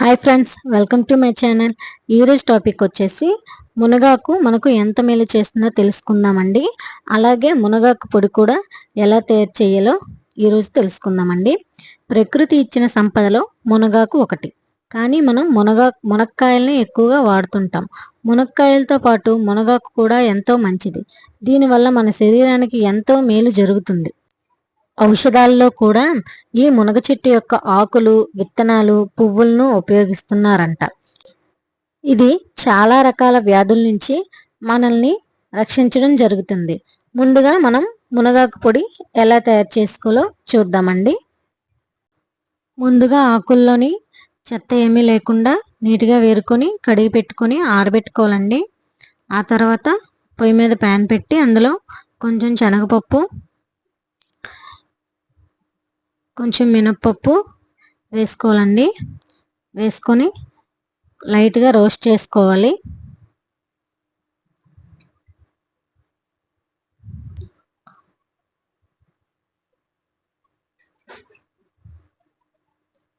Hi friends welcome to my channel ఈరోజు topic వచ్చేసి మునగాకు మనకు ఎంత మేలు చేస్తుందో తెలుసుకుందామండి. అలాగే మునగాకు పొడి కూడా ఎలా తయారు చేయాలో ఈరోజు తెలుసుకుందామండి. ప్రకృతి ఇచ్చిన సంపదలో మునగాకు ఒకటి. కానీ మనం మునగా మునక్కాయల్ని ఎక్కువగా వాడుతుంటాం. మునక్కాయలతో పాటు మునగాకు కూడా ఎంతో మంచిది. దీనివల్ల మన శరీరానికి ఎంతో మేలు జరుగుతుంది. ఔషధాల్లో కూడా ఈ మునగ చెట్టు యొక్క ఆకులు విత్తనాలు పువ్వులను ఉపయోగిస్తున్నారంట. ఇది చాలా రకాల వ్యాధుల నుంచి మనల్ని రక్షించడం జరుగుతుంది. ముందుగా మనం మునగాకు పొడి ఎలా తయారు చేసుకోలో చూద్దామండి. ముందుగా ఆకుల్లోని చెత్త ఏమీ లేకుండా నీట్గా వేరుకొని కడిగి పెట్టుకొని ఆరబెట్టుకోవాలండి. ఆ తర్వాత పొయ్యి మీద ప్యాన్ పెట్టి అందులో కొంచెం శనగపప్పు కొంచెం మినప్పప్పు వేసుకోవాలండి. వేసుకొని లైట్గా రోస్ట్ చేసుకోవాలి.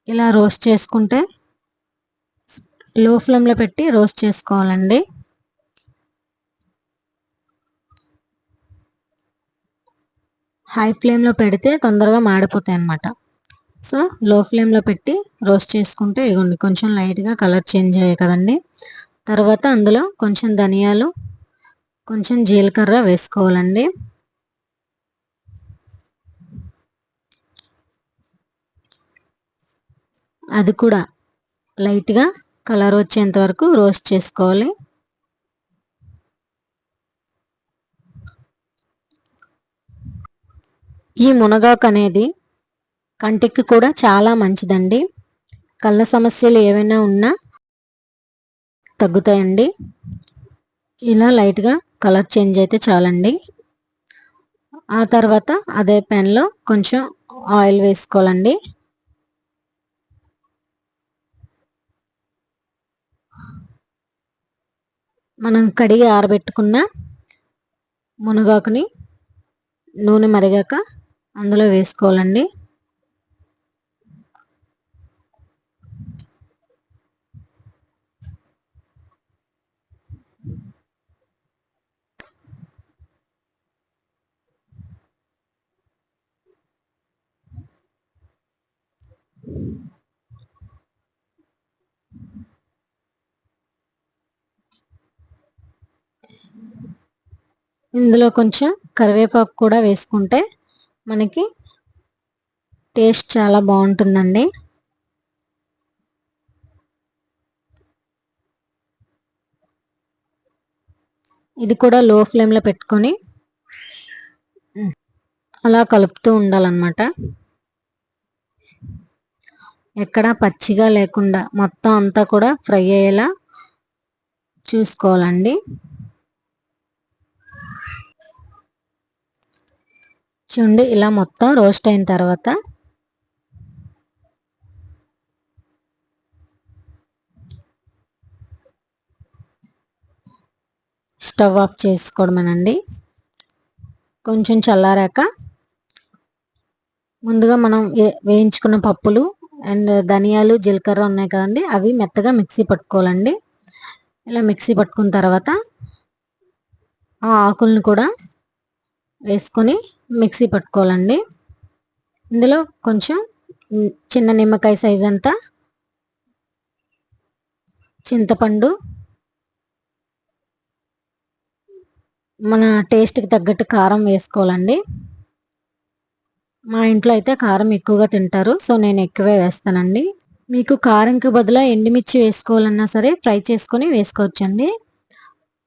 ఇలా రోస్ట్ చేసుకుంటే లో ఫ్లేమ్లో పెట్టి రోస్ట్ చేసుకోవాలండి. హై ఫ్లేమ్లో పెడితే తొందరగా మాడిపోతాయి అన్నమాట. సో లో ఫ్లేమ్లో పెట్టి రోస్ట్ చేసుకుంటే ఇవ్వండి కొంచెం లైట్గా కలర్ చేంజ్ అయ్యాయి కదండి. తర్వాత అందులో కొంచెం ధనియాలు కొంచెం జీలకర్ర వేసుకోవాలండి. అది కూడా లైట్గా కలర్ వచ్చేంత వరకు రోస్ట్ చేసుకోవాలి. ఈ మునగాకు అనేది కంటికి కూడా చాలా మంచిదండి. కళ్ళ సమస్యలు ఏవైనా ఉన్నా తగ్గుతాయండి. ఇలా లైట్గా కలర్ చేంజ్ అయితే చాలండి. ఆ తర్వాత అదే పెన్లో కొంచెం ఆయిల్ వేసుకోవాలండి. మనం కడిగి ఆరబెట్టుకున్న మునగాకుని నూనె మరిగాక అందులో వేసుకోవాలండి. ఇందులో కొంచెం కరివేపాకు కూడా వేసుకుంటే మనకి టేస్ట్ చాలా బాగుంటుందండి. ఇది కూడా లో ఫ్లేమ్లో పెట్టుకొని అలా కలుపుతూ ఉండాలన్నమాట. ఎక్కడ పచ్చిగా లేకుండా మొత్తం అంతా కూడా ఫ్రై అయ్యేలా చూసుకోవాలండి. చూడండి ఇలా మొత్తం రోస్ట్ అయిన తర్వాత స్టవ్ ఆఫ్ చేసుకోవడమేనండి. కొంచెం చల్లారాక ముందుగా మనం వేయించుకున్న పప్పులు అండ్ ధనియాలు జీలకర్ర ఉన్నాయి కదండి అవి మెత్తగా మిక్సీ పట్టుకోవాలండి. ఇలా మిక్సీ పట్టుకున్న తర్వాత ఆ ఆకులను కూడా వేసుకొని మిక్సీ పట్టుకోవాలండి. ఇందులో కొంచెం చిన్న నిమ్మకాయ సైజ్ అంతా చింతపండు మన టేస్ట్కి తగ్గట్టు కారం వేసుకోవాలండి. మా ఇంట్లో అయితే కారం ఎక్కువగా తింటారు సో నేను ఎక్కువే వేస్తానండి. మీకు కారంకి బదులు ఎండుమిర్చి వేసుకోవాలన్నా సరే ఫ్రై చేసుకొని వేసుకోవచ్చండి.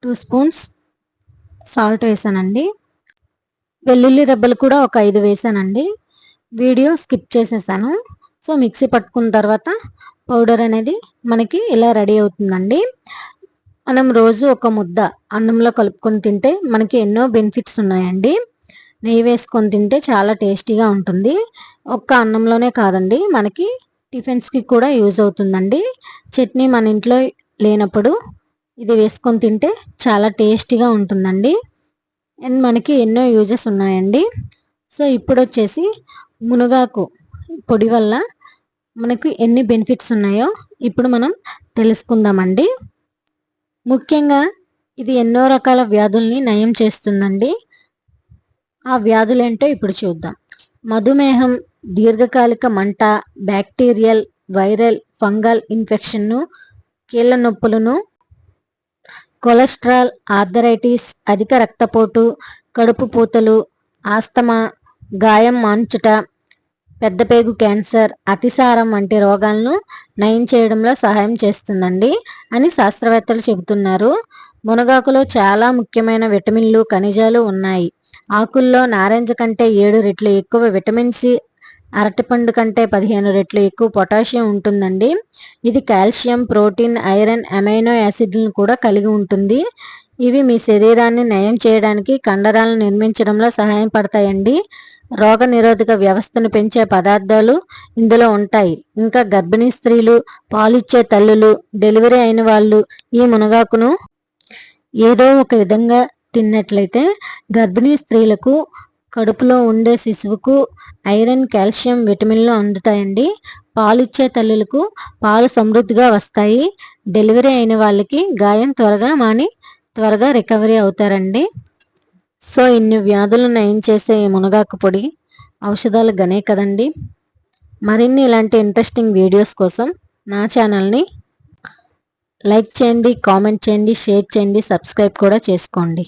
టూ స్పూన్స్ సాల్ట్ వేసానండి. వెల్లుల్లి రెబ్బలు కూడా ఒక ఐదు వేసానండి. వీడియో స్కిప్ చేసేసాను. సో మిక్సీ పట్టుకున్న తర్వాత పౌడర్ అనేది మనకి ఇలా రెడీ అవుతుందండి. మనం రోజు ఒక ముద్ద అన్నంలో కలుపుకొని తింటే మనకి ఎన్నో బెనిఫిట్స్ ఉన్నాయండి. నెయ్యి వేసుకొని తింటే చాలా టేస్టీగా ఉంటుంది. ఒక్క అన్నంలోనే కాదండి మనకి టిఫిన్స్కి కూడా యూజ్ అవుతుందండి. చట్నీ మన ఇంట్లో లేనప్పుడు ఇది వేసుకొని తింటే చాలా టేస్టీగా ఉంటుందండి. అండ్ మనకి ఎన్నో యూజెస్ ఉన్నాయండి. సో ఇప్పుడు వచ్చేసి మునగాకు పొడి వల్ల మనకు ఎన్ని బెనిఫిట్స్ ఉన్నాయో ఇప్పుడు మనం తెలుసుకుందామండి. ముఖ్యంగా ఇది ఎన్నో రకాల వ్యాధుల్ని నయం చేస్తుందండి. ఆ వ్యాధులేంటో ఇప్పుడు చూద్దాం. మధుమేహం దీర్ఘకాలిక మంట బ్యాక్టీరియల్ వైరల్ ఫంగల్ ఇన్ఫెక్షన్ను కీళ్ళ నొప్పులను కొలెస్ట్రాల్ ఆర్థరైటిస్ అధిక రక్తపోటు కడుపు పూతలు ఆస్తమా గాయం మాంచుట పెద్దపేగు క్యాన్సర్ అతిసారం వంటి రోగాలను నయం చేయడంలో సహాయం చేస్తుందండి అని శాస్త్రవేత్తలు చెబుతున్నారు. మునగాకులో చాలా ముఖ్యమైన విటమిన్లు ఖనిజాలు ఉన్నాయి. ఆకుల్లో నారింజ కంటే ఏడు రెట్లు ఎక్కువ విటమిన్ సి అరటిపండు కంటే పదిహేను రెట్లు ఎక్కువ పొటాషియం ఉంటుందండి. ఇది కాల్షియం ప్రోటీన్ ఐరన్ అమైనో యాసిడ్లను కూడా కలిగి ఉంటుంది. ఇవి మీ శరీరాన్ని నయం చేయడానికి కండరాలను నిర్మించడంలో సహాయపడతాయండి రోగ నిరోధక వ్యవస్థను పెంచే పదార్థాలు ఇందులో ఉంటాయి. ఇంకా గర్భిణీ స్త్రీలు పాలిచ్చే తల్లులు డెలివరీ అయిన వాళ్ళు ఈ మునగాకును ఏదో ఒక విధంగా తిన్నట్లయితే గర్భిణీ స్త్రీలకు కడుపులో ఉండే శిశువుకు ఐరన్ కాల్షియం విటమిన్లు అందుతాయండి. పాలిచ్చే తల్లులకు పాలు సమృద్ధిగా వస్తాయి. డెలివరీ అయిన వాళ్ళకి గాయం త్వరగా మాని త్వరగా రికవరీ అవుతారండి. సో ఇన్ని వ్యాధులు నయం చేసే మునగాకు పొడి ఔషధాలు గనే కదండి. మరిన్ని ఇలాంటి ఇంట్రెస్టింగ్ వీడియోస్ కోసం నా ఛానల్ని లైక్ చేయండి కామెంట్ చేయండి షేర్ చేయండి సబ్స్క్రైబ్ కూడా చేసుకోండి.